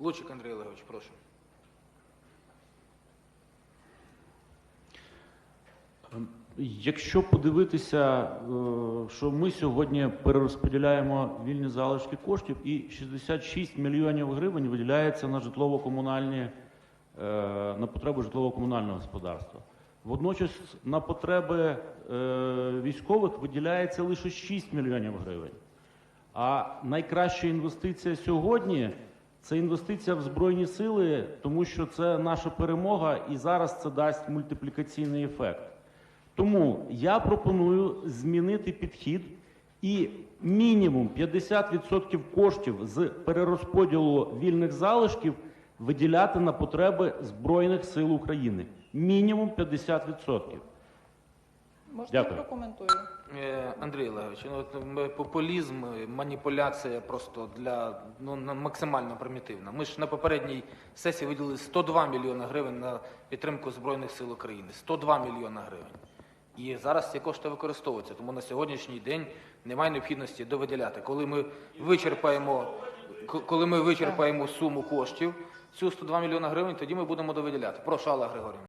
Лучик Андрій Олегович, прошу. Якщо подивитися, е, що ми сьогодні перерозподіляємо вільні залишки коштів, і 66 мільйонів гривень виділяється на житлово-комунальні е, на потреби житлово-комунального господарства. Водночас на потреби е, військових виділяється лише 6 мільйонів гривень. А найкраща інвестиція сьогодні це інвестиція в Збройні Сили, тому що це наша перемога, і зараз це дасть мультиплікаційний ефект. Тому я пропоную змінити підхід і мінімум 50% коштів з перерозподілу вільних залишків виділяти на потреби Збройних сил України. Мінімум 50%. Можна Дякую. я прокоментую? Е, Андрій Олегович, ну, от, м, популізм, е, маніпуляція просто для ну, на- максимально примітивна. Ми ж на попередній сесії виділили 102 мільйони гривень на підтримку Збройних сил України. 102 мільйони гривень. І зараз ці кошти використовуються, тому на сьогоднішній день немає необхідності довиділяти. Коли ми вичерпаємо, к- коли ми вичерпаємо суму коштів, цю 102 мільйони гривень, тоді ми будемо довиділяти. Прошу, Алла Григорівна.